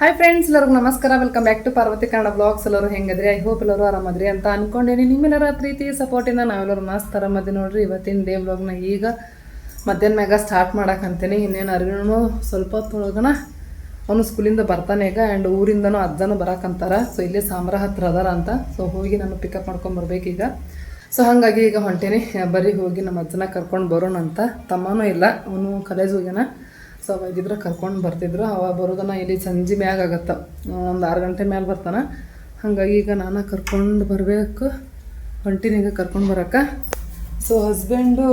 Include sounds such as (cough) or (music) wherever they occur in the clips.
Hi friends ಎಲ್ಲರಿಗೂ ನಮಸ್ಕಾರ. Welcome back to Parvathi Kannada blogs ಎಲ್ಲರೂ ಹೆಂಗದ್ರಿ? ಐ ಹೋಪ್ ಎಲ್ಲರೂ ಆರಾಮದ್ರಿ ಅಂತ ಅನ್ಕೊಂಡೇನಿ ನಿಮ್ಮೆಲ್ಲರ ಪ್ರೀತಿ ಸಪೋರ್ಟಿಂದ ನಾವೆಲ್ಲರೂ ಮಸ್ತ್ ಆರಾಮದಿ ನೋಡ್ರಿ. ಇವತ್ತಿನ ಡೇ ಬ್ಲಾಗ್ನ ಈಗ ಮಧ್ಯಾಹ್ನ ಮ್ಯಾಗ ಸ್ಟಾರ್ಟ್ ಮಾಡಕ್ಕಂತೀನಿ ಇನ್ನೇನು ಅರಿವಿನೂ ಸ್ವಲ್ಪ ಹೊತ್ತೊಳಗನ ಅವನು ಸ್ಕೂಲಿಂದ ಬರ್ತಾನೆ ಈಗ ಆ್ಯಂಡ್ ಊರಿಂದನೂ ಅಜ್ಜನೂ ಬರಕಂತಾರ ಸೊ ಇಲ್ಲೇ ಸಾಂಬ್ರ ಹತ್ರ ಅದಾರ ಅಂತ. ಸೊ ಹೋಗಿ ನಾನು ಪಿಕಪ್ ಮಾಡ್ಕೊಂಬರ್ಬೇಕೀಗ ಸೊ ಹಾಗಾಗಿ ಈಗ ಹೊಂಟೇನಿ. ಬರೀ ಹೋಗಿ ನಮ್ಮ ಅಜ್ಜನ ಕರ್ಕೊಂಡು ಬರೋಣ ಅಂತ ತಮ್ಮನೂ ಇಲ್ಲ, ಅವನು ಕಾಲೇಜ್ ಹೋಗ್ಯಾನ. ಸೊ ಅವಾಗಿದ್ರೆ ಕರ್ಕೊಂಡು ಬರ್ತಿದ್ರು. ಅವ ಬರೋದನ್ನ ಇಲ್ಲಿ ಸಂಜೆ ಮ್ಯಾಗ ಆಗತ್ತೆ. ಒಂದು ಆರು ಗಂಟೆ ಮೇಲೆ ಬರ್ತಾನೆ. ಹಾಗಾಗಿ ಈಗ ನಾನು ಕರ್ಕೊಂಡು ಬರಬೇಕು. ಹೊಂಟಿನೀಗ ಕರ್ಕೊಂಡು ಬರೋಕೆ ಸೊ ಹಸ್ಬೆಂಡು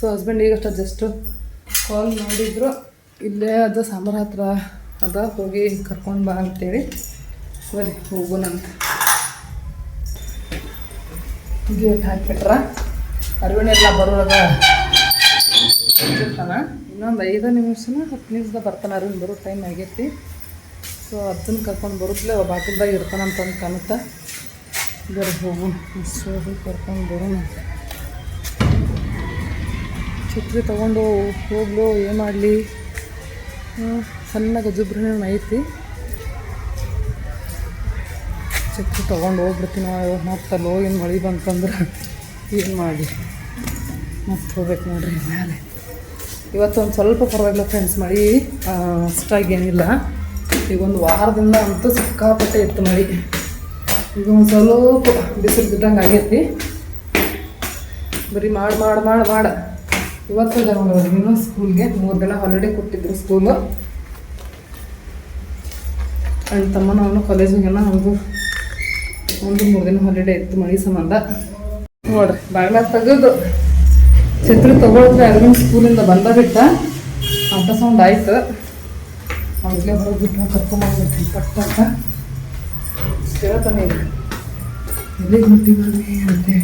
ಸೊ ಹಸ್ಬೆಂಡ್ ಈಗಷ್ಟ ಜಸ್ಟು ಕಾಲ್ ಮಾಡಿದ್ರು. ಇಲ್ಲೇ ಅದು ಸಾಂಬಾರ ಹತ್ರ ಅದ, ಹೋಗಿ ಕರ್ಕೊಂಡು ಬಾ ಅಂತೇಳಿ. ಸರಿ ಹೋಗೋಣಂತ ಗೇಟ್ ಹಾಕ್ಬಿಟ್ರ. ಅರಿವಿನೆಲ್ಲ ಬರುವಾಗ ಇರ್ತಾನ. ಇನ್ನೊಂದು ಐದು ನಿಮಿಷನ ಹತ್ತು ನಿಮಿಷದಾಗ ಬರ್ತಾನೆ ಅರುಣ್, ಬರೋ ಟೈಮ್ ಆಗೈತಿ. ಸೊ ಅದನ್ನು ಕರ್ಕೊಂಡು ಬರುತ್ತಲೇ ಬಾಕಿಲ್ದಾಗ ಇರ್ತಾನಂತಂದು ಕಾಣುತ್ತೆ. ಬರೀ ಹೋಗೋಣ ಸೊ ಕರ್ಕೊಂಡು ಬರೋಣ. ಛತ್ರಿ ತೊಗೊಂಡು ಹೋಗ್ಲು, ಏನು ಮಾಡಲಿ? ಸಣ್ಣ ಗಜುಬ್ರನೇ ಐತಿ. ಛತ್ರಿ ತೊಗೊಂಡು ಹೋಗ್ಬಿಡ್ತೀನಿ ಮತ್ತೆ ಅಲ್ಲಿ ಹೋಗಿ ಮಳೆ ಬಂತಂದ್ರೆ ಏನು ಮಾಡಿ ಮತ್ತೆ ಹೋಗ್ಬೇಕು ನೋಡ್ರಿ ಮೇಲೆ ಇವತ್ತು ಒಂದು ಸ್ವಲ್ಪ ಪರವಾಗಿಲ್ಲ ಫ್ರೆಂಡ್ಸ್ ಮಳೆ ಅಷ್ಟಾಗಿ ಏನಿಲ್ಲ. ಈಗ ಒಂದು ವಾರದಿಂದ ಅಂತೂ ಸಿಕ್ಕಾಪಟ್ಟೆ ಇತ್ತು ಮಳೆ. ಈಗ ಒಂದು ಸ್ವಲ್ಪ ಬಿಸಿಲು ಬಿದ್ದಂಗೆ ಆಗೈತಿ. ಬರೀ ಮಾಡಿ ಮಾಡಿ ಮಾಡಿ, ಮಾಡ. ಇವತ್ತು ಜನಗಳು ಸ್ಕೂಲ್ಗೆ ಮೂರು ದಿನ ಹಾಲಿಡೇ ಕೊಟ್ಟಿದ್ರು ಸ್ಕೂಲು ಅಣ್ಣ ತಮ್ಮನ ಅವನು ಕಾಲೇಜಿಗೆಲ್ಲ ಒಂದು ಒಂದು ಮೂರು ದಿನ ಹಾಲಿಡೇ ಇತ್ತು ಮಳೆ ಸಂಬಂಧ. ನೋಡ್ರಿ ಬಾಗ್ಲ ತೆಗೆದು ಛತ್ರಿ ತಗೊಳಿದ್ರೆ ಅಲ್ಲಿನ ಸ್ಕೂಲಿಂದ ಬಂದ ಬಿಟ್ಟ ಅಂತ ಸೌಂಡ್ ಆಯ್ತು. ಅವ್ರಿಗೆ ಹೋಗ್ಬಿಟ್ಟು ಕರ್ಕೊಂಬಂದ್ಬಿಟ್ಟು ಪಟ್ಟ ಅಂತ. ಕೇಳ್ತಾನೆ ಎಲ್ಲಿ ಎಲ್ಲಿಗೆ ಹೊಂಟಿವಿ ಅಂತೆ.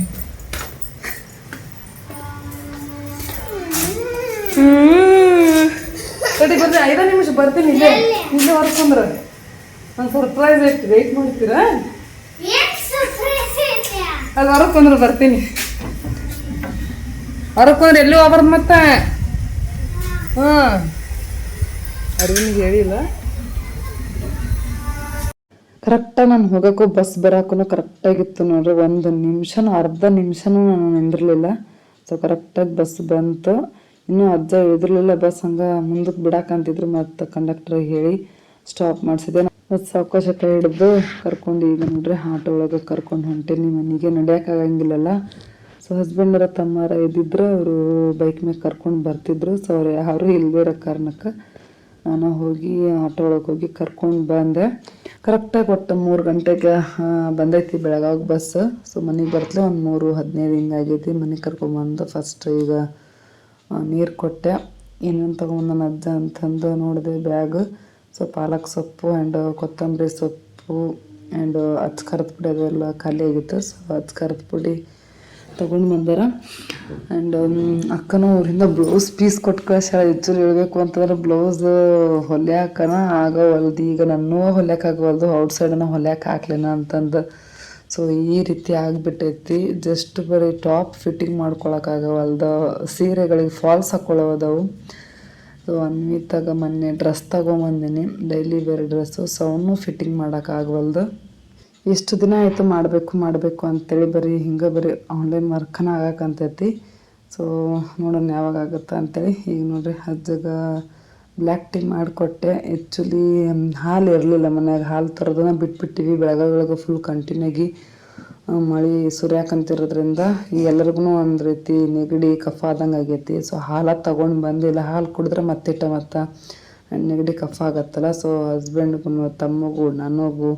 ಕಡೆ ಬರ್ರಿ ಐದು ನಿಮಿಷ ಬರ್ತೀನಿ ಇಲ್ಲೇ ಇಲ್ಲೇ ಹೊರ್ಕೊಂಡ್ರ. ನಂಗೆ ಸರ್ಪ್ರೈಸ್ ಐತಿ ವೆಯ್ಟ್ ಮಾಡ್ತೀರಾ? ಅಲ್ಲಿ ಹೊರಗೆ ಬಂದ್ರೆ ಬರ್ತೀನಿ. ಹೊರಗೆ ಎಲ್ಲೋ ಹೋಗ್ಬಾರ್ದು ಮತ್ತೆ? ಹಾಂ. ಅರಿವಿನಿಗೆ ಹೇಳಿಲ್ಲ. ಕರೆಕ್ಟಾಗಿ ನಾನು ಹೋಗೋಕ್ಕೂ ಬಸ್ ಬರೋಕ್ಕೂ ಕರೆಕ್ಟಾಗಿತ್ತು ನೋಡ್ರಿ. ಒಂದು ನಿಮಿಷನೂ, ಅರ್ಧ ನಿಮಿಷನೂ ನಾನು ನಿಂದಿರಲಿಲ್ಲ. ಸೊ ಕರೆಕ್ಟಾಗಿ ಬಸ್ ಬಂತು. ಇನ್ನೂ ಅಜ್ಜ ಎದುರಲಿಲ್ಲ ಬಸ್ ಹಂಗೆ ಮುಂದಕ್ಕೆ ಬಿಡಾಕಂತಿದ್ರು ಮತ್ತು ಕಂಡಕ್ಟರ್ ಹೇಳಿ ಸ್ಟಾಪ್ ಮಾಡಿಸಿದೆ. ಮತ್ತು ಸಾವಕಾಶ ಕೈ ಹಿಡಿದು ಕರ್ಕೊಂಡು ಈಗ ನೋಡ್ರಿ, ಆಟೋ ಒಳಗೆ ಕರ್ಕೊಂಡು ಹೊಂಟೇನಿ. ಮನೆಗೆ ನಡೆಯೋಕ್ಕಾಗಂಗಿಲ್ಲಲ್ಲ ಸೊ ಹಸ್ಬೆಂಡರ ತಮ್ಮಾರ ಇದ್ದಿದ್ರು ಅವರು ಬೈಕ್ ಮೇಲೆ ಕರ್ಕೊಂಡು ಬರ್ತಿದ್ರು. ಸೊ ಅವ್ರು ಯಾರು ಇಲ್ಲದೇ ಇರೋ ಕಾರಣಕ್ಕೆ ನಾನು ಹೋಗಿ ಆಟೋ ಒಳಗೆ ಹೋಗಿ ಕರ್ಕೊಂಡು ಬಂದೆ. ಕರೆಕ್ಟಾಗಿ ಒಟ್ಟು ಮೂರು ಗಂಟೆಗೆ ಬಂದೈತಿ ಬೆಳಗಾವ್ ಬಸ್ ಸೊ ಮನೆಗೆ ಬರ್ತಲೇ ಒಂದು ಮೂರು ಹದಿನೈದು ಹಿಂಗಾಗೈತಿ ಮನೆಗೆ ಕರ್ಕೊಂಬಂದು ಫಸ್ಟ್ ಈಗ ನೀರು ಕೊಟ್ಟೆ. ಏನೇನು ತೊಗೊಂಡು ನನ್ನ ಅಜ್ಜ ಅಂತಂದು ನೋಡಿದೆ ಬ್ಯಾಗ್. ಸೊ ಪಾಲಕ್ ಸೊಪ್ಪು ಆ್ಯಂಡ್ ಕೊತ್ತಂಬರಿ ಸೊಪ್ಪು ಆ್ಯಂಡ್ ಅಚ್ಚ ಖಾರದ ಪುಡಿ ಅದೆಲ್ಲ ಖಾಲಿ ಆಗಿತ್ತು. ಸೊ ಅಚ್ಚ ಖಾರದ ಪುಡಿ ತೊಗೊಂಡು ಬಂದಾರ. ಆ್ಯಂಡ್ ಅಕ್ಕನೂ ಅವರಿಂದ ಬ್ಲೌಸ್ ಪೀಸ್ ಕೊಟ್ಟು ಕಳಿಸ್ಯಾಳ ಹೆಚ್ಚು ಹೇಳಬೇಕು ಅಂತಂದ್ರೆ ಬ್ಲೌಸ್ ಹೊಲ್ಯಾಕನ ಆಗವಲ್ದು. ಈಗ ನನ್ನೂ ಹೊಲ್ಯಾಕಾಗವಲ್ದು ಔಟ್ ಸೈಡನ್ನ ಹೊಲ್ಯಾಕ ಹಾಕ್ಲೇನ ಅಂತಂದು. ಸೊ ಈ ರೀತಿ ಆಗಿಬಿಟ್ಟೈತಿ. ಜಸ್ಟ್ ಬರೀ ಟಾಪ್ ಫಿಟ್ಟಿಂಗ್ ಮಾಡ್ಕೊಳಕ್ಕಾಗವಲ್ದು ಸೀರೆಗಳಿಗೆ ಫಾಲ್ಸ್ ಹಾಕ್ಕೊಳ್ಳೋದವು ಸೊ ಅನ್ವಿತಾಗ ಮೊನ್ನೆ ಡ್ರೆಸ್ ತಗೊಂಬಂದಿನಿ. ಡೈಲಿ ಬೇರೆ ಡ್ರೆಸ್ಸು ಸೊ ಅವನು ಫಿಟ್ಟಿಂಗ್ ಮಾಡೋಕ್ಕಾಗವಲ್ದು ಎಷ್ಟು ದಿನ ಆಯಿತು ಮಾಡಬೇಕು ಮಾಡಬೇಕು ಅಂತೇಳಿ ಬರೀ ಹಿಂಗೆ ಬರೀ ಆನ್ಲೈನ್ ವರ್ಕನ ಆಗಕ್ಕಂತೈತಿ ಸೊ ನೋಡೋಣ ಯಾವಾಗ ಆಗುತ್ತಾ ಅಂತೇಳಿ. ಈಗ ನೋಡಿರಿ, ಅಜ್ಜಗ ಬ್ಲ್ಯಾಕ್ ಟೀ ಮಾಡಿಕೊಟ್ಟೆ. ಆ್ಯಕ್ಚುಲಿ ಹಾಲು ಇರಲಿಲ್ಲ ಮನ್ಯಾಗ. ಹಾಲು ತರೋದನ್ನ ಬಿಟ್ಬಿಟ್ಟಿವಿ. ಬೆಳಗ್ಗೆ ಬೆಳಗ್ಗೆ ಫುಲ್ ಕಂಟಿನ್ಯೂಗಿ ಮಳೆ ಸುರಿಯಾಕಂತಿರೋದ್ರಿಂದ ಎಲ್ಲರಿಗೂ ಒಂದು ರೀತಿ ನೆಗಡಿ, ಕಫ ಆದಂಗೆ ಆಗೈತಿ. ಸೊ ಹಾಲು ತಗೊಂಡು ಬಂದಿಲ್ಲ. ಹಾಲು ಕುಡಿದ್ರೆ ಮತ್ತಿಟ್ಟ ಮತ್ತು ನೆಗಡಿ, ಕಫ ಆಗತ್ತಲ್ಲ. ಸೊ ಹಸ್ಬೆಂಡ್ಗೂ ತಮ್ಮಗೂ ನನಗೂ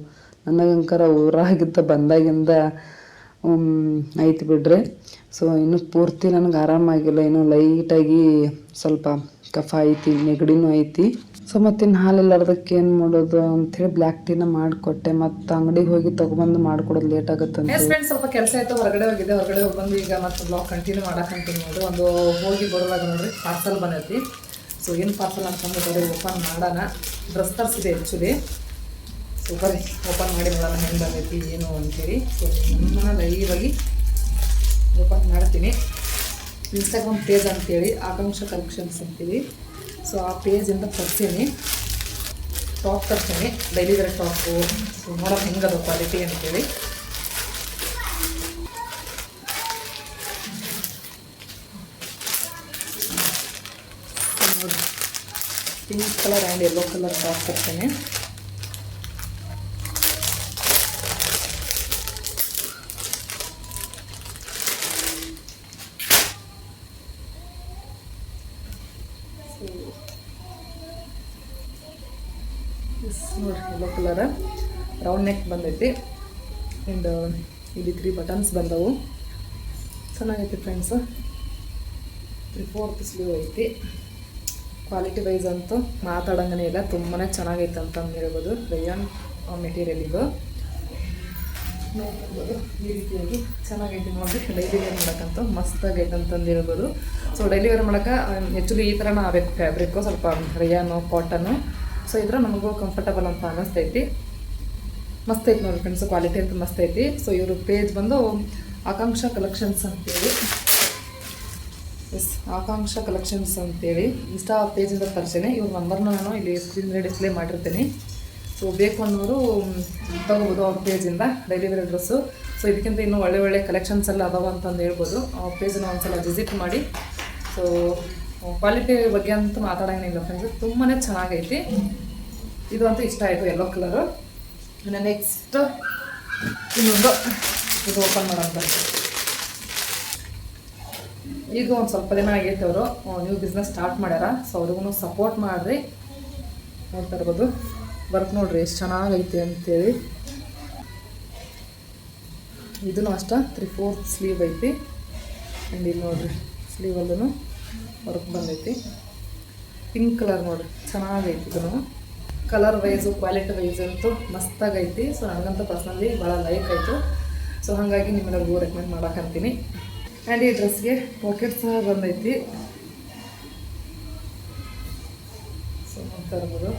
ನನಗಂಕರ ಊರಾಗಿದ್ದ ಬಂದಾಗಿಂದ ಐತಿ ಬಿಡ್ರಿ. ಸೊ ಇನ್ನು ಪೂರ್ತಿ ನನಗೆ ಆರಾಮಾಗಿಲ್ಲ. ಇನ್ನು ಲೈಟಾಗಿ ಸ್ವಲ್ಪ ಕಫ ಐತಿ, ನೆಗಡಿನೂ ಐತಿ. ಸೊ ಮತ್ತಿನ್ನು ಹಾಲಿಲ್ಲಾರ್ದಕ್ಕೆ ಏನು ಮಾಡೋದು ಅಂತೇಳಿ ಬ್ಲ್ಯಾಕ್ ಟೀನ ಮಾಡಿಕೊಟ್ಟೆ. ಮತ್ತು ಅಂಗಡಿಗೆ ಹೋಗಿ ತೊಗೊಬಂದು ಮಾಡ್ಕೊಡೋದು ಲೇಟ್ ಆಗುತ್ತೆ ಸ್ವಲ್ಪ ಕೆಲಸ ಆಯಿತು. ಹೊರಗಡೆ ಹೋಗಿದ್ದೆ ಹೊರಗಡೆ ಹೋಗಿ ಬಂದು ಈಗ ಮತ್ತು ಬ್ಲಾಗ್ ಕಂಟಿನ್ಯೂ ಮಾಡಕ್ಕಂತೀನಿ ನೋಡ್ರಿ ಒಂದು ಹೋಗಿ ಬರುವಾಗ ನೋಡ್ರಿ ಪಾರ್ಸಲ್ ಬಂದೈತಿ. ಸೊ ಏನು ಪಾರ್ಸಲ್ ಅಂತಂದು ಬರೀ ಓಪನ್ ಮಾಡೋಣ. ಡ್ರೆಸ್ ತರಿಸಿದೆ ಆ್ಯಕ್ಚುಲಿ ಬರ್ರಿ ಓಪನ್ ಮಾಡಿ ನೋಡೋಣ ಹೆಂಗೆ ಬಂದೈತಿ, ಏನು ಅಂತೇಳಿ. ಸೊ ನಿಮ್ಮನ್ನ ಲೈವಾಗಿ ಓಪನ್ ಮಾಡ್ತೀನಿ. ಇನ್ಸ್ಟಾಗ್ರಾಮ್ ಪೇಜ್ ಅಂತೇಳಿ, ಆಕಾಂಕ್ಷ ಕಲೆಕ್ಷನ್ಸ್ ಅಂತೀವಿ ಸೊ ಆ ಪೇಜಿಂದ ತರ್ತೀನಿ. ಟಾಪ್ ತರ್ತೀನಿ. ಡೈಲಿ ವೇರ್ ಟಾಪು ಸೊ ನೋಡೋಕೆ ಹೆಂಗದ ಕ್ವಾಲಿಟಿ ಅಂತೇಳಿ. Pink colour and yellow colour top ತರ್ತೀನಿ ನೋಡಿ ಯೆಲ್ಲೋ ಕಲರ್ ನೆಕ್ ಬಂದೈತಿ. ಆ್ಯಂಡ್ ಇಲ್ಲಿ ತ್ರೀ ಬಟನ್ಸ್ ಬಂದವು. ಚೆನ್ನಾಗೈತಿ ಫ್ರೆಂಡ್ಸ್ ತ್ರೀ ಫೋರ್ತ್ ಸ್ಲೀವ್ ಐತಿ. ಕ್ವಾಲಿಟಿ ವೈಸ್ ಅಂತೂ ಮಾತಾಡೋಂಗೇ ಇಲ್ಲ. ತುಂಬಾ ಚೆನ್ನಾಗೈತೆ ಅಂತ ಹೇಳ್ಬೋದು. ರಯಾನ್ ಮೆಟೀರಿಯಲ್ ಇದು. ನೋಡ್ಬೋದು. ಈ ರೀತಿಯಾಗಿ ಚೆನ್ನಾಗೈತಿ ನೋಡಿರಿ. ಡೈಲಿ ವೇರ್ ಮಾಡೋಕ್ಕಂತೂ ಮಸ್ತಾಗೈತೆ ಅಂತಂದು ಹೇಳ್ಬೋದು. ಸೊ ಡೈಲಿ ವೇರ್ ಮಾಡೋಕೆ ಹೆಚ್ಚು ಈ ಥರನೂ ಆಗಬೇಕು. ಫ್ಯಾಬ್ರಿಕ್ಕು ಸ್ವಲ್ಪ ರಯಾನು ಕಾಟನ್ನು ಸೊ ಇದ್ರೆ ನಮಗೂ ಕಂಫರ್ಟಬಲ್ ಅಂತ ಅನ್ನಿಸ್ತೈತಿ ಮಸ್ತ್ ಐತಿ ನೋಡಿ ಫ್ರೆಂಡ್ಸ್ ಕ್ವಾಲಿಟಿ ಅಂತ ಮಸ್ತ್ ಐತಿ. ಸೊ ಇವರು ಪೇಜ್ ಬಂದು ಆಕಾಂಕ್ಷ ಕಲೆಕ್ಷನ್ಸ್ ಅಂತೇಳಿ. ಎಸ್ ಆಕಾಂಕ್ಷ ಕಲೆಕ್ಷನ್ಸ್ ಅಂತೇಳಿ. ಇನ್ಸ್ಟಾ ಪೇಜಿಂದ ತರ್ಸೇನೆ ಇವ್ರ ನಂಬರ್ನ ನಾನು ಇಲ್ಲಿ ಸ್ಕ್ರೀನ್ ಮೇಲೆ ಡಿಸ್ಪ್ಲೇ ಮಾಡಿರ್ತೀನಿ. ಸೊ ಬೇಕು ಅನ್ನೋರು ತಗೋಬೋದು ಅವ್ರ ಪೇಜಿಂದ ಡೈಲಿ ವೇರ್ ಡ್ರೆಸ್ಸು ಸೊ ಇದಕ್ಕಿಂತ ಇನ್ನೂ ಒಳ್ಳೆ ಒಳ್ಳೆ ಕಲೆಕ್ಷನ್ಸ್ ಎಲ್ಲ ಅದಾವ ಅಂತಂದು ಹೇಳ್ಬೋದು. ಆ ಪೇಜನ್ನ ಒಂದ್ಸಲ ವಿಸಿಟ್ ಮಾಡಿ. ಸೊ ಕ್ವಾಲಿಟಿ ಬಗ್ಗೆ ಅಂತೂ ಮಾತಾಡೋಂಗಿಲ್ಲ ಫ್ರೆಂಡ್ಸ್ ತುಂಬಾ ಚೆನ್ನಾಗೈತಿ. ಇದು ಅಂತೂ ಇಷ್ಟ ಆಯಿತು ಯೆಲ್ಲೋ ಕಲರು ಇನ್ನು ನೆಕ್ಸ್ಟ್ ಇನ್ನೊಂದು ಇದು ಓಪನ್ ಮಾಡೋಂಥ ಈಗ ಒಂದು ಸ್ವಲ್ಪ ದಿನ ಆಗೈತೆ ಅವರು. ನೀವು ಬಿಸ್ನೆಸ್ ಸ್ಟಾರ್ಟ್ ಮಾಡ್ಯಾರ. ಸೊ ಅವ್ರಿಗೂ ಸಪೋರ್ಟ್ ಮಾಡಿರಿ. ನೋಡ್ತಾ ಇರ್ಬೋದು. ವರ್ಕ್ ನೋಡ್ರಿ, ಎಷ್ಟು ಚೆನ್ನಾಗೈತೆ ಅಂತೇಳಿ. ಇದನ್ನು ಅಷ್ಟ ತ್ರೀ ಫೋರ್ತ್ ಸ್ಲೀವ್ ಐತಿ. ಆ್ಯಂಡ್ ಇಲ್ಲಿ ನೋಡ್ರಿ ಸ್ಲೀವಲ್ಲೂ ವರ್ಕ್ ಬಂದೈತಿ. ಪಿಂಕ್ ಕಲರ್ ನೋಡ್ರಿ, ಚೆನ್ನಾಗೈತಿ ಇದನ್ನು ಕಲರ್ ವೈಸು ಕ್ವಾಲಿಟಿ ವೈಸ್ ಅಂತೂ ಮಸ್ತಾಗೈತಿ. ಸೊ ನನಗಂತೂ ಪರ್ಸ್ನಲಿ ಭಾಳ ಲೈಕ್ ಆಯಿತು. ಸೊ ಹಾಗಾಗಿ ನಿಮ್ಮೆಲ್ಲರಿಗೂ ರೆಕಮೆಂಡ್ ಮಾಡೋಕ್ಕಂತೀನಿ ಆ್ಯಂಡ್ ಈ ಡ್ರೆಸ್ಗೆ ಪಾಕೆಟ್ ಸಹ ಬಂದೈತಿ. ಸೊ ನೋಡ್ತಾ ಇರ್ಬೋದು.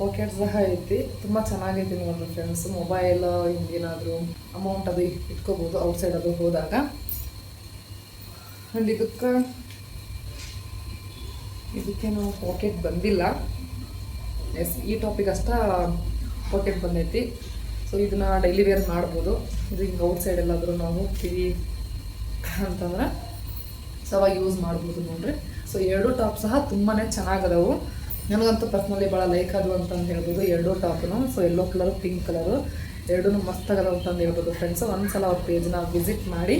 ಪಾಕೆಟ್ ಸಹ ಐತಿ. ತುಂಬ ಚೆನ್ನಾಗೈತಿ ನೋಡ್ರಿ ಫ್ರೆಂಡ್ಸ್ ಮೊಬೈಲ್ ಹಿಂಗೇನಾದರೂ ಅಮೌಂಟ್ ಅದು ಇಟ್ಕೋಬೋದು. ಔಟ್ಸೈಡ್ ಅದು ಹೋದಾಗ. ಆ್ಯಂಡ್ ಇದಕ್ಕೆ ಇದಕ್ಕೇನು ಪಾಕೆಟ್ ಬಂದಿಲ್ಲ. ಎಸ್, ಈ ಟಾಪಿಕ್ ಅಷ್ಟ ಪಾಕೆಟ್ ಬಂದೈತಿ. ಸೊ ಇದನ್ನ ಡೈಲಿ ವೇರ್ ಮಾಡ್ಬೋದು. ಇದು ಹಿಂಗೆ ಔಟ್ಸೈಡ್ ಎಲ್ಲಾದರೂ ನಾವು ಹೋಗ್ತೀವಿ ಅಂತಂದ್ರೆ ಸೊ ಅವಾಗ ಯೂಸ್ ಮಾಡ್ಬೋದು ನೋಡ್ರಿ. ಸೊ ಎರಡು ಟಾಪ್ ಸಹ ತುಂಬಾ ಚೆನ್ನಾಗದವು. ನನಗಂತೂ ಪರ್ಸ್ನಲಿ ಭಾಳ ಲೈಕ್ ಆದವು ಅಂತಂದು ಹೇಳ್ಬೋದು. ಎರಡು ಟಾಪ್ನು. So yellow colour pink colour ಎರಡೂ ಮಸ್ತಾಗದವು ಅಂತಂದು ಹೇಳ್ಬೋದು ಫ್ರೆಂಡ್ಸ್ ಒಂದ್ಸಲ ಅವ್ರ ಪೇಜ್ನ ವಿಸಿಟ್ ಮಾಡಿ.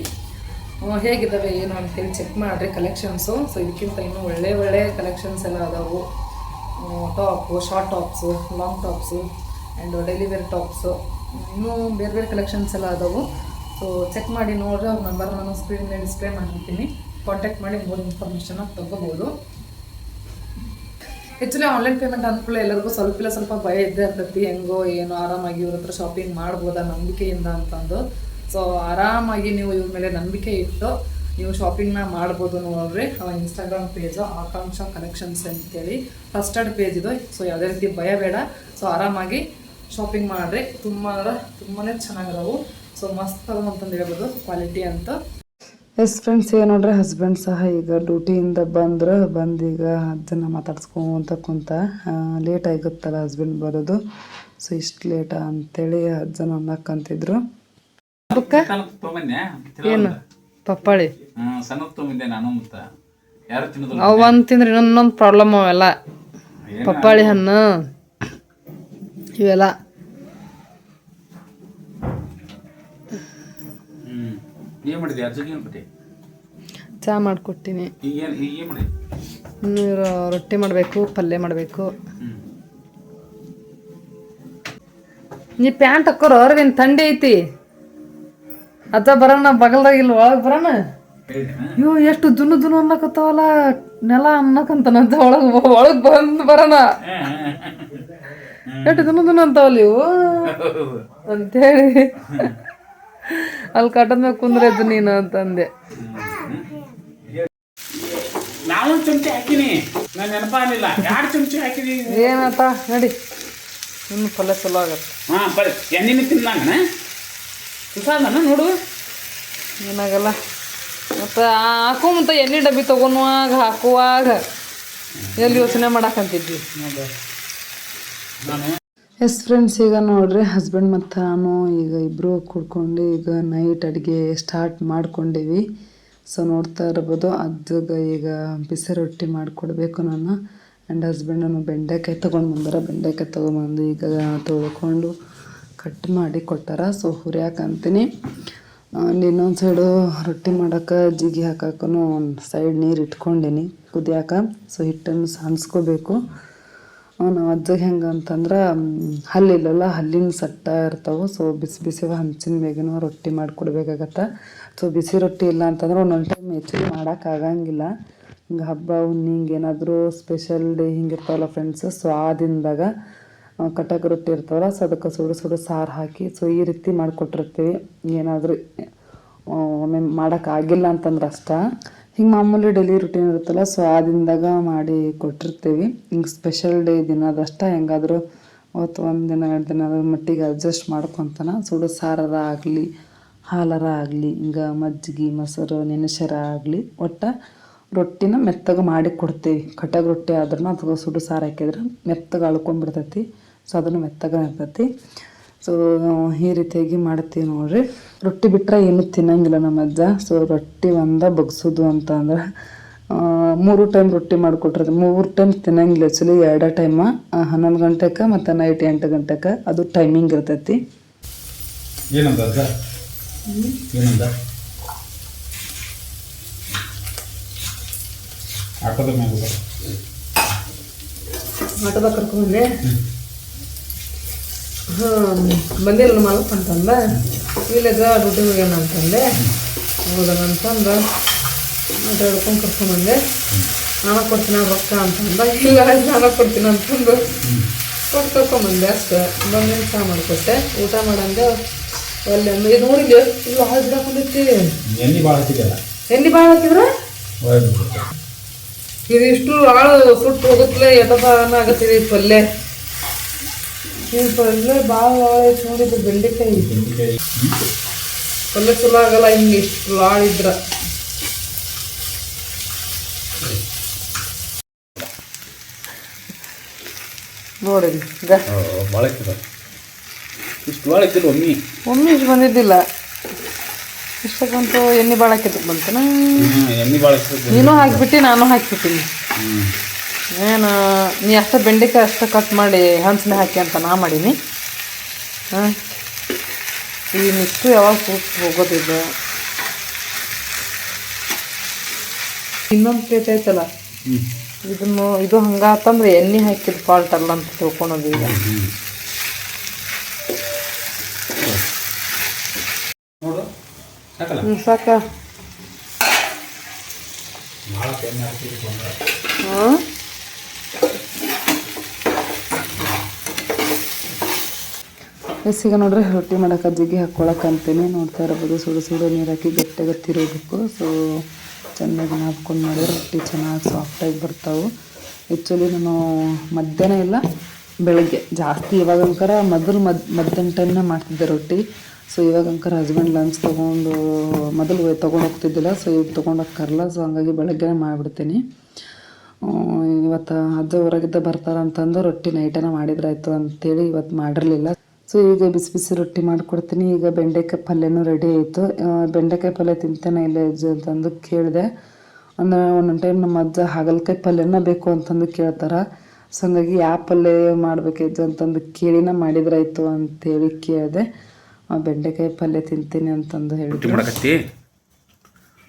ಹೇಗಿದ್ದಾವೆ ಏನು ಅಂತೇಳಿ ಚೆಕ್ ಮಾಡಿರಿ ಕಲೆಕ್ಷನ್ಸು ಸೊ ಇದಕ್ಕಿಂತ ಇನ್ನೂ ಒಳ್ಳೆ ಒಳ್ಳೆ ಕಲೆಕ್ಷನ್ಸ್ ಎಲ್ಲ ಅದಾವು. Top short tops, long tops and daily wear tops. ಇನ್ನೂ ಬೇರೆ ಬೇರೆ ಕಲೆಕ್ಷನ್ಸ್ ಎಲ್ಲ ಅದಾವು. ಸೊ ಚೆಕ್ ಮಾಡಿ ನೋಡಿ ಅವ್ರ ನಂಬರ್ ನಾನು ಸ್ಕ್ರೀನ್ ಡಿಸ್ಪ್ಲೇ ಮಾಡಿರ್ತೀನಿ ಕಾಂಟ್ಯಾಕ್ಟ್ ಮಾಡಿ ಮೋರ್ ಇನ್ಫಾರ್ಮೇಷನ್ನ ತಗೋಬೋದು. ಆ್ಯಕ್ಚುಲಿ ಆನ್ಲೈನ್ ಪೇಮೆಂಟ್ ಅಂದ್ಕೊಳ್ಳಿ ಎಲ್ಲರಿಗೂ ಸ್ವಲ್ಪ ಇಲ್ಲ, ಸ್ವಲ್ಪ ಭಯ ಇದ್ದೇ ಇರ್ತೈತಿ. ಹೆಂಗೋ, ಏನೋ, ಆರಾಮಾಗಿ ಇವ್ರ ಹತ್ರ ಶಾಪಿಂಗ್ ಮಾಡ್ಬೋದಾ ನಂಬಿಕೆಯಿಂದ ಅಂತಂದು. ಸೊ ಆರಾಮಾಗಿ ನೀವು ಇವ್ರ ಮೇಲೆ ನಂಬಿಕೆ ಇಟ್ಟು ನೀವು ಶಾಪಿಂಗ್ನ ಮಾಡ್ಬೋದು ನೋಡ್ರಿ. ಇನ್ಸ್ಟಾಗ್ರಾಮ್ ಪೇಜು ಆಕಾಂಕ್ಷ ಕಲೆಕ್ಷನ್ಸ್ ಅಂತೇಳಿ ಫಸ್ಟೆಡ್ ಪೇಜ್ ಇದು. ಸೊ ಯಾವುದೇ ರೀತಿ ಭಯ ಬೇಡ. ಸೊ ಆರಾಮಾಗಿ ಶಾಪಿಂಗ್ ಮಾಡಿರಿ. ತುಂಬ ಅಂದ್ರೆ ತುಂಬಾ ಚೆನ್ನಾಗಿರೋವು. ಸೊ ಮಸ್ತ್ ಅದು ಅಂತಂದು ಹೇಳ್ಬೋದು. ಕ್ವಾಲಿಟಿ ಅಂತ. ಎಸ್ ಫ್ರೆಂಡ್ಸ್ ಏನು ನೋಡ್ರಿ ಹಸ್ಬೆಂಡ್ ಸಹ ಈಗ ಡ್ಯೂಟಿಯಿಂದ ಬಂದ್ರೆ ಬಂದೀಗ ಅಜ್ಜನ ಮಾತಾಡ್ಸ್ಕೊಂತ ಕುಂತ ಲೇಟ್ ಆಗುತ್ತಲ್ಲ ಹಸ್ಬೆಂಡ್ ಬರೋದು. ಸೊ ಇಷ್ಟು ಲೇಟಾ ಅಂತೇಳಿ ಅಜ್ಜನ ಅನ್ನಕ್ಕಂತಿದ್ರು ಏನು? ಪಪ್ಪಾಳಿ. ಸಣ್ಣ ತೊಗೊಂಬಂದೆ ನಾನು ಮತ್ತ. ಯಾರು ತಿನ್ನೋದಿಲ್ಲ ಅವು ಒಂದು ತಿಂದ್ರೆ ಇನ್ನೊಂದೊಂದು ಪ್ರಾಬ್ಲಮ್ ಅವೆಲ್ಲ. ಪಪ್ಪಾಳಿ ಹಣ್ಣು ಇವೆಲ್ಲ. ಚಾ ಏನ್ ಮಾಡಿದೆ ಅಜ್ಜಿಗೆ ಏನ್ ಕೊಟ್ಟೆ? ಚಹಾ ಮಾಡಿಕೊಟ್ಟಿನಿ ಈಗ ಏನ್ ಈಗ ಏನ್ ಮಾಡಿ ಇನ್ನು ರೊಟ್ಟಿ ಮಾಡಬೇಕು ಪಲ್ಯ ಮಾಡಬೇಕು. ನೀ ಪ್ಯಾಂಟ್ ಹಾಕೋರು ಅವ್ರಿಗೆ ಥಂಡಿ ಐತಿ. ಅಜ್ಜ ಬರೋಣ ಬಗಲ್ದಾಗ ಇಲ್ವ ಒಳಗೆ ಬರೋಣ ಇವು ಎಷ್ಟು ದುನು ದುನು ಅನ್ನಕತ್ತಾವಲ್ಲ ನೆಲ ಅನ್ನಕಂತನಂತ ಒಳಗೆ ಒಳಗೆ ಬಂದು ಬರೋಣ ಎಷ್ಟು ದುನು ದುನು ಅಂತಾವಲ್ಲ ಇವು? ಅಂತೇಳಿ. ಅಲ್ಲಿ ಕಟ್ಟದ ಮೇಲೆ ಕುಂದ್ರದ್ದು ನೀನು ಅಂತಂದೆ. ಚಮಚಿ ಹಾಕಿನಿ. ನಾನು ನೆನಪಾಗಲಿಲ್ಲ ಎರಡು ಚಮಚಿ ಹಾಕಿದಿ? ಏನಾತ ನಡಿ. ನಿಮ್ಮ ಪಲ್ಯ ಚಲೋ ಆಗತ್ತೆ. ಹಾಂ ಎಣ್ಣೆನ ತಿನ್ನಂಗನ ಸುಸಾದನ ನೋಡು. ಏನಾಗಲ್ಲ. ಮತ್ತು ಹಾಕೋ ಮತ್ತು ಎಣ್ಣೆ ಡಬ್ಬಿ ತೊಗೊಳುವಾಗ ಹಾಕುವಾಗ ಎಲ್ಲಿ ಯೋಚನೆ ಮಾಡಾಕಂತಿದ್ವಿ ಎಸ್ ಫ್ರೆಂಡ್ಸ್, ಈಗ ನೋಡ್ರಿ, ಹಸ್ಬೆಂಡ್ ಮತ್ತು ನಾನು ಈಗ ಇಬ್ಬರು ಕುಡ್ಕೊಂಡು ಈಗ ನೈಟ್ ಅಡುಗೆ ಸ್ಟಾರ್ಟ್ ಮಾಡ್ಕೊಂಡಿವಿ. ಸೊ ನೋಡ್ತಾ ಇರ್ಬೋದು ಅದಾಗ ಈಗ ಬಿಸಿ ರೊಟ್ಟಿ ಮಾಡಿಕೊಡ್ಬೇಕು ನಾನು. ಆ್ಯಂಡ್ ಹಸ್ಬೆಂಡನ್ನು ಬೆಂಡೆಕಾಯಿ ತೊಗೊಂಡು ಬಂದಾರ. ಬೆಂಡೆಕಾಯಿ ತೊಗೊಂಬಂದು ಈಗ ತೊಳ್ಕೊಂಡು ಕಟ್ ಮಾಡಿ ಕೊಟ್ಟಾರ ಸೊ, ಹುರಿಯಾಕ ಅಂತೀನಿ. ಇನ್ನೊಂದು ಸೈಡು ರೊಟ್ಟಿ ಮಾಡೋಕೆ ಜಿಗಿ ಹಾಕಕ್ಕೂ ಒಂದು ಸೈಡ್ ನೀರು ಇಟ್ಕೊಂಡೀನಿ. ಕುದಿಯಾಕ. ಸೊ, ಹಿಟ್ಟನ್ನು ಸಾನ್ಸ್ಕೋಬೇಕು. ನಾವು ಅಜ್ಜಗೆ ಹೆಂಗೆ ಅಂತಂದ್ರೆ ಹಲ್ಲಿಲ್ಲಲ್ಲ ಹಲ್ಲಿನ ಸಟ್ಟ ಇರ್ತಾವೆ. ಸೊ, ಬಿಸಿ ಬಿಸಿ ಹಂಚಿನ ಮೇಗಿನ ರೊಟ್ಟಿ ಮಾಡಿಕೊಡ್ಬೇಕಾಗತ್ತೆ. ಸೊ, ಬಿಸಿ ರೊಟ್ಟಿ ಇಲ್ಲ ಅಂತಂದ್ರೆ ಒಂದೊಂದು ಟೈಮ್ ಹೆಚ್ಚಿಗೆ ಮಾಡೋಕ್ಕಾಗಂಗಿಲ್ಲ ಹಿಂಗೆ ಹಬ್ಬ ಹಿಂಗೆ ಏನಾದರೂ ಸ್ಪೆಷಲ್ ಡೇ ಹಿಂಗಿರ್ತಾವಲ್ಲ ಫ್ರೆಂಡ್ಸ್ ಸೊ, ಆ ದಿನದಾಗ ಕಟಕ್ ರೊಟ್ಟಿ ಇರ್ತಾವಲ್ಲ, ಸೊ ಅದಕ್ಕೆ ಸುಡು ಸುಡು ಸಾರು ಹಾಕಿ, ಸೊ ಈ ರೀತಿ ಮಾಡಿಕೊಟ್ಟಿರ್ತೀವಿ. ಏನಾದರೂ ಒಮ್ಮೆ ಮಾಡೋಕ್ಕಾಗಿಲ್ಲ ಅಂತಂದ್ರೆ ಅಷ್ಟ. ಹಿಂಗೆ ಮಾಮೂಲಿ ಡೈಲಿ ರುಟೀನ್ ಇರುತ್ತಲ್ಲ, ಸೊ ಆ ದಿನದಾಗ ಮಾಡಿ ಕೊಟ್ಟಿರ್ತೀವಿ. ಹಿಂಗೆ ಸ್ಪೆಷಲ್ ಡೇ ದಿನದಷ್ಟ ಹೆಂಗಾದರೂ ಅವತ್ತು ಒಂದು ದಿನ, ಎರಡು ದಿನ ಮಟ್ಟಿಗೆ ಅಡ್ಜಸ್ಟ್ ಮಾಡ್ಕೊತಾನ, ಸುಡು ಸಾರರ ಆಗಲಿ, ಹಾಲರ ಆಗಲಿ, ಹಿಂಗೆ ಮಜ್ಜಿಗೆ, ಮೊಸರು, ನೆನೆಸರ ಆಗಲಿ, ಒಟ್ಟು ರೊಟ್ಟಿನ ಮೆತ್ತಗೆ ಮಾಡಿ ಕೊಡ್ತೀವಿ. ಕಟಗ ರೊಟ್ಟಿ ಆದ್ರೂ ಅಥವಾ ಸುಡು ಸಾರು ಹಾಕಿದ್ರೆ ಮೆತ್ತಗೆ ಅಳ್ಕೊಂಡ್ಬಿಡ್ತೈತಿ. ಸೊ ಅದನ್ನು ಮೆತ್ತಗೆ ಇರ್ತೈತಿ ಸೊ ಈ ರೀತಿಯಾಗಿ ಮಾಡ್ತೀವಿ ನೋಡ್ರಿ. ರೊಟ್ಟಿ ಬಿಟ್ಟರೆ ಏನು ತಿನ್ನಂಗಿಲ್ಲ ನಮ್ಮ ಅಜ್ಜ. ಸೊ ರೊಟ್ಟಿ ಒಂದ ಬಗ್ಸೋದು ಅಂತ ಅಂದ್ರೆ ಮೂರು ಟೈಮ್ ರೊಟ್ಟಿ ಮಾಡಿಕೊಟ್ರೆ ಮೂರು ಟೈಮ್ ತಿನ್ನಂಗಿಲ್ಲ ಆ್ಯಕ್ಚುಲಿ ಎರಡು ಟೈಮ ಹನ್ನೊಂದು ಗಂಟೆಗೆ ಮತ್ತು ನೈಟ್ ಎಂಟು ಗಂಟೆಗೆ ಅದು ಟೈಮಿಂಗ್ ಇರ್ತೈತಿ. ಏನಂದ ಅಜ್ಜ? ಏನಂದ ಆಟೋದ ಮ್ಯಾಗ ಹೋಗೋದು. ಆಟೋದಾಗ ಕರ್ಕೊಂಡ್ಬಂದೆ ಹಾಂ ಬಂದಿಲ್ಲ ಮಲಪ್ಪ ಅಂತಂದ. ಇಲ್ಲದ ಡ್ಯೂಟಿ ಹೋಗ್ಯಾನ ಅಂತಂದೆ. ಹೌದನ ಅಂತಂದು. ಆಟ ಹಿಡ್ಕೊಂಡು ಕರ್ಕೊಂಬಂದೆ ನಾನು ಕೊಡ್ತೀನಿ ರೊಕ್ಕ ಅಂತಂದ. ಇಲ್ಲ ನಾನು ಕೊಡ್ತೀನಿ ಅಂತಂದು. ಕೊಟ್ಟು ಕರ್ಕೊಂಬಂದೆ ಅಷ್ಟೇ. ಬಂದು ಚಹಾ ಮಾಡಿಕೊಟ್ಟೆ. ಊಟ ಮಾಡಂದೆ. ಅಲ್ಲಿ ಇದು ನೋಡಿದ್ದೆ ಇದು ಹಾಳು ಬಿಡಾಕೊಂಡೈತಿ ಎಣ್ಣೆ ಭಾಳ ಹಚ್ಚಿದೆಯಲ್ಲ? ಎಣ್ಣೆ ಭಾಳ ಹಾಕಿದ್ರ ಒಳ್ಳೆ ಇದು ಇಷ್ಟು ಹಾಳು ಸುಟ್ಟು ಹೋಗುತ್ತಲೇ ಎದಬಾನ ಆಗತ್ತಿದೆ ಪಲ್ಯ ಈ ಪಲ್ಯ ಭಾಳ ನೋಡಿದ್ದು ಬೆಂಡೆಕಾಯಿ. ಪಲ್ಲೆ ಪಲ್ಯ ಚಲೋ ಆಗಲ್ಲ ಹಿಂಗೆ ಇಷ್ಟು ಲಾಳ ಇದ್ರ. ನೋಡಿ ಇಷ್ಟು ಒಮ್ಮೆ. ಒಮ್ಮೆ ಇಷ್ಟು ಬಂದಿದ್ದಿಲ್ಲ. ಇಷ್ಟಕ್ಕಂತೂ ಎಣ್ಣೆ ಬಾಳಕ್ಕೆ ಬಂತನ? ಎಣ್ಣೆ ಇರ್ತದೆ ನೀನು ಹಾಕ್ಬಿಟ್ಟು ನಾನು ಹಾಕ್ಬಿಟ್ಟಿನಿ. ಏನು ನೀ ಅಷ್ಟು ಬೆಂಡೆಕಾಯಿ ಅಷ್ಟು ಕಟ್ ಮಾಡಿ ಹಂಚನೆ ಹಾಕಿ ಅಂತ ನಾ ಮಾಡೀನಿ. ಹಾಂ. ಈ ಮಿಕ್ಸು ಯಾವಾಗ ಸೂಟ್ ಹೋಗೋದಿಲ್ಲ. ಇನ್ನೊಂದು ಪ್ಲೇಟ್ ಐತಲ್ಲ ಇದನ್ನು ಇದು ಹಂಗಾತಂದ್ರೆ ಎಣ್ಣೆ ಹಾಕಿದ ಫಾಲ್ಟ್ ಅಲ್ಲ ಅಂತ ತಿಳ್ಕೊಳೋದು ಈಗ. ಸಾಕ. ಹಾಂ ಈಗ ನೋಡ್ರಿ, ರೊಟ್ಟಿ ಮಾಡೋಕೆ ಜಿಗಿ ಹಾಕ್ಕೊಳಕ್ಕೆ ಅಂತೀನಿ. ನೋಡ್ತಾ ಇರ್ಬೋದು, ಸುಡು ಸುಡು ನೀರು ಹಾಕಿ ಗಟ್ಟಿಗೆ ತಿರುಗಬೇಕು ಸೊ ಚೆನ್ನಾಗಿ ನಾದ್ಕೊಂಡು ಮಾಡಿದ್ರೆ ರೊಟ್ಟಿ ಚೆನ್ನಾಗಿ ಸಾಫ್ಟಾಗಿ ಬರ್ತಾವೆ. ಆ್ಯಕ್ಚುಲಿ ನಾನು ಮಧ್ಯಾಹ್ನ ಇಲ್ಲ, ಬೆಳಗ್ಗೆ. ಜಾಸ್ತಿ ಇವಾಗ ಅಂಕರ ಮೊದಲು ಮದ್, ಮಧ್ಯಾಹ್ನ ಟೈಮ್ನ ಮಾಡ್ತಿದ್ದೆ ರೊಟ್ಟಿ. ಸೊ ಇವಾಗ ಅಂಕರ ಹಸ್ಬೆಂಡ್ ಲಂಚ್ ತೊಗೊಂಡು, ಮೊದಲು ತೊಗೊಂಡು ಹೋಗ್ತಿದ್ದಿಲ್ಲ. ಸೊ ಇವಾಗ ತೊಗೊಂಡು ಹೋಗ್ತಾರಲ್ಲ ಸೊ ಹಂಗಾಗಿ ಬೆಳಗ್ಗೆನೇ ಮಾಡಿಬಿಡ್ತೀನಿ. ಇವತ್ತು ಅಜ್ಜ ಹೊರಗಿದ್ದ ಬರ್ತಾರಂತಂದು ರೊಟ್ಟಿ ನೈಟನ ಮಾಡಿದ್ರಾಯ್ತು ಅಂತೇಳಿ ಇವತ್ತು ಮಾಡಿರಲಿಲ್ಲ. ಸೊ ಈಗ ಬಿಸಿ ಬಿಸಿ ರೊಟ್ಟಿ ಮಾಡಿಕೊಡ್ತೀನಿ. ಈಗ ಬೆಂಡೆಕಾಯಿ ಪಲ್ಯನೂ ರೆಡಿ ಆಯಿತು. ಬೆಂಡೆಕಾಯಿ ಪಲ್ಯ ತಿಂತಾನೆ ಇಲ್ಲ ಅಜ್ಜ ಅಂತಂದು ಕೇಳಿದೆ. ಅಂದರೆ ಒಂದೊಂದು ಟೈಮ್ ನಮ್ಮ ಅಜ್ಜ ಹಾಗಲಕಾಯಿ ಪಲ್ಯನ ಬೇಕು ಅಂತಂದು ಕೇಳ್ತಾರೆ. ಸೊ ಹಂಗಾಗಿ ಯಾವ ಪಲ್ಯ ಮಾಡಬೇಕಿತ್ತು ಅಂತಂದು ಕೇಳಿನ ಮಾಡಿದ್ರಾಯ್ತು ಅಂತೇಳಿ ಕೇಳಿದೆ. ಆ, ಬೆಂಡೆಕಾಯಿ ಪಲ್ಯ ತಿಂತೀನಿ ಅಂತಂದು ಹೇಳಿ ಮಾಡಕತ್ತಿ?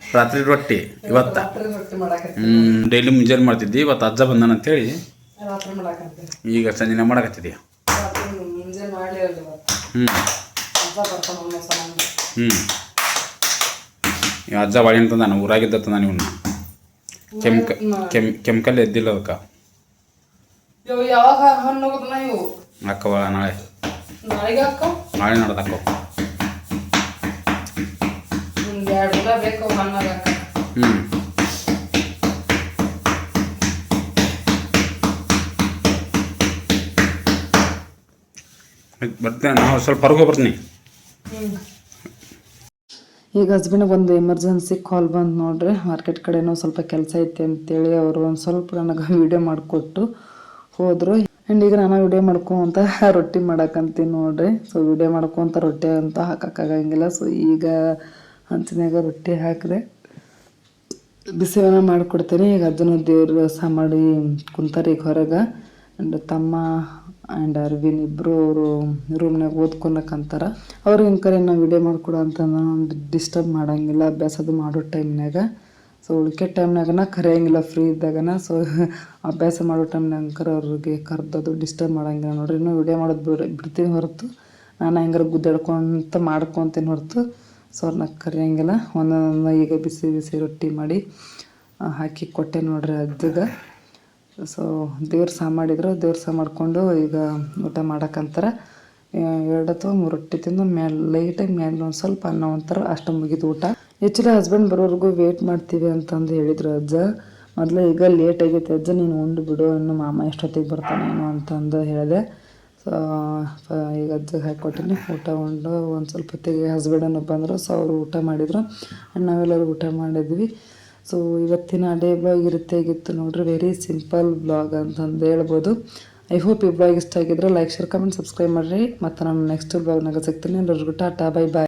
ರಾತ್ರಿ ರೊಟ್ಟಿ ಇವತ್ತ? ಡೈಲಿ ಮುಂಜಾನೆ ಮಾಡ್ತಿದ್ದಿ ಇವತ್ತು ಅಜ್ಜ ಬಂದಾನ ಅಂತೇಳಿ ಈಗ ಸಂಜೆನ ಮಾಡಕತ್ತಿದ್ದಿ ಹ್ಞೂ ಅಜ್ಜ ಬರ್ತಾನೆ ಒಂದೊಂದು ಸಲ ಹ್ಞೂ ಈ ಅಜ್ಜ ಬಾಳೆ ಅಂತಂದ ನಾನು ಊರಾಗಿದ್ದ ತಂದ ಇವನ್ನ ಕೆಮ್ಕ ಕೆಮ್ ಕೆಮಿಕಲ್ ಎದ್ದಿಲ್ಲ ಅದಕ್ಕೆ. ಇವು ಯಾವಾಗ ಹಣ್ಣು ಇವು ಅಕ್ಕವ ನಾಳೆ. ನಾಳೆಗೆ ಅಕ್ಕ? ನಾಳೆ ನಡ್ದಕ್ಕ ಒಂದು ಎರಡು ದಿನ ಬೇಕು ಹಣ್ಣಾಗ ಹ್ಞೂ ನಾವು ಸ್ವಲ್ಪ ಹೊರಗೆ ಬರ್ತೀನಿ ಈಗ ಹಸ್ಬೆಂಡಿಗೆ ಒಂದು ಎಮರ್ಜೆನ್ಸಿ ಕಾಲ್ ಬಂದು ನೋಡ್ರಿ. ಮಾರ್ಕೆಟ್ ಕಡೆನೂ ಸ್ವಲ್ಪ ಕೆಲಸ ಐತೆ ಅಂತೇಳಿ ಅವರು ಒಂದು ಸ್ವಲ್ಪ ನನಗೆ ವಿಡಿಯೋ (laughs) ಮಾಡಿಕೊಟ್ಟು ಹೋದರು. ಆ್ಯಂಡ್ ಈಗ ನಾನು ವಿಡಿಯೋ ಮಾಡ್ಕೊಂತ (laughs) ರೊಟ್ಟಿ ಮಾಡಕ್ಕಂತೀನಿ ನೋಡ್ರಿ. ಸೊ ವಿಡಿಯೋ ಮಾಡ್ಕೊಂತ ರೊಟ್ಟಿ ಅಂತ ಹಾಕೋಕ್ಕಾಗಂಗಿಲ್ಲ ಸೊ ಈಗ ಹಂಚಿನಾಗ ರೊಟ್ಟಿ ಹಾಕಿದೆ. ಬಿಸಿವನ ಮಾಡಿಕೊಡ್ತೀನಿ. ಈಗ ಅದನ್ನು ದೇವ್ರ ಸಹ ಮಾಡಿ ಕುಂತಾರೆ ಈಗ ಹೊರಗೆ. ಆ್ಯಂಡ್ ತಮ್ಮ ಆ್ಯಂಡ್ ಅರವಿಂದ್ ಇಬ್ಬರು ಅವರು ರೂಮ್ನಾಗ ಓದ್ಕೊಳಕಂತಾರ ಅವ್ರಿಗೆ ಕರೆ ನಾವು ವಿಡಿಯೋ ಮಾಡ್ಕೊಡು ಅಂತ ಡಿಸ್ಟರ್ಬ್ ಮಾಡಂಗಿಲ್ಲ, ಅಭ್ಯಾಸದು ಮಾಡೋ ಟೈಮ್ನಾಗ ಸೊ ಉಳಿಕೆ ಟೈಮ್ನಾಗನ ಕರೆಯಂಗಿಲ್ಲ ಫ್ರೀ ಇದ್ದಾಗನ. ಸೊ (laughs) ಅಭ್ಯಾಸ ಮಾಡೋ ಟೈಮ್ನಾಗ ಅವ್ರಿಗೆ ಕರ್ದದು ಡಿಸ್ಟರ್ಬ್ ಮಾಡಂಗಿಲ್ಲ ನೋಡ್ರಿ. ಇನ್ನೂ ವಿಡಿಯೋ ಮಾಡೋದು ಬಿಡ, ಬಿಡ್ತೀನಿ ಹೊರತು. ನಾನು ಹೆಂಗಾರ ಗುದ್ದಾಡ್ಕೊಂತ ಮಾಡ್ಕೊತೀನಿ ಹೊರತು. ಸೊ ಅವ್ರನ್ನ ಕರೆಯಂಗಿಲ್ಲ. ಒಂದೊಂದೊಂದು ಈಗ ಬಿಸಿ ಬಿಸಿ ರೊಟ್ಟಿ ಮಾಡಿ ಹಾಕಿ ಕೊಟ್ಟೆ ನೋಡ್ರಿ ಅಜ್ಜಗೆ. ಸೊ ದೇವ್ರ ಸಹ ಮಾಡಿದ್ರು, ದೇವ್ರ ಸಹ ಮಾಡಿಕೊಂಡು ಈಗ ಊಟ ಮಾಡಕ್ಕಂತಾರ. ಎರಡು ಅಥವಾ ಮೂರು ರೊಟ್ಟಿ ತಿಂದು ಮೇಲೆ ಲೈಟಾಗಿ ಮೇಲೆ ಒಂದು ಸ್ವಲ್ಪ ಅನ್ನ ಒಂಥರ ಅಷ್ಟು ಮುಗಿದು ಊಟ. ಆ್ಯಕ್ಚುಲಿ ಹಸ್ಬೆಂಡ್ ಬರೋವರೆಗೂ ವೇಟ್ ಮಾಡ್ತೀವಿ ಅಂತಂದು ಹೇಳಿದರು ಅಜ್ಜ. ಮೊದಲು ಈಗ ಲೇಟ್ ಆಗೈತೆ ಅಜ್ಜ, ನೀನು ಉಂಡು ಬಿಡು, ಇನ್ನು ಮಾಮ ಎಷ್ಟೊತ್ತಿಗೆ ಬರ್ತಾನೇನೋ ಅಂತಂದು ಹೇಳಿದೆ. ಸೊ ಈಗ ಅಜ್ಜಗೆ ಹಾಕ್ಕೊಟ್ಟಿನಿ ಊಟ ಉಂಡು, ಒಂದು ಸ್ವಲ್ಪ ಹೊತ್ತಿಗೆ ಹಸ್ಬೆಂಡನ್ನು ಬಂದರು ಸೊ ಅವರು ಊಟ ಮಾಡಿದರು. ನಾವೆಲ್ಲರೂ ಊಟ ಮಾಡಿದ್ವಿ. ಸೊ ಇವತ್ತಿನ ಡೇ ಬ್ಲಾಗ್ ಇರುತ್ತೆ, ಆಗಿತ್ತು ನೋಡ್ರಿ. ವೆರಿ ಸಿಂಪಲ್ ಬ್ಲಾಗ್ ಅಂತಂದು ಹೇಳ್ಬೋದು. ಐ ಹೋಪ್ ಈ ಬ್ಲಾಗ್ ಇಷ್ಟ ಆಗಿದ್ರೆ ಲೈಕ್ ಶೇರ್ ಕಮೆಂಟ್ ಸಬ್ಸ್ಕ್ರೈಬ್ ಮಾಡಿರಿ. ಮತ್ತು ನಾನು ನೆಕ್ಸ್ಟ್ ಬ್ಲಾಗ್ನಾಗ ಸಿಗ್ತೀನಿ. ಎಲ್ಲರಿಗೂ ಟಾಟಾ ಬೈ ಬಾಯ್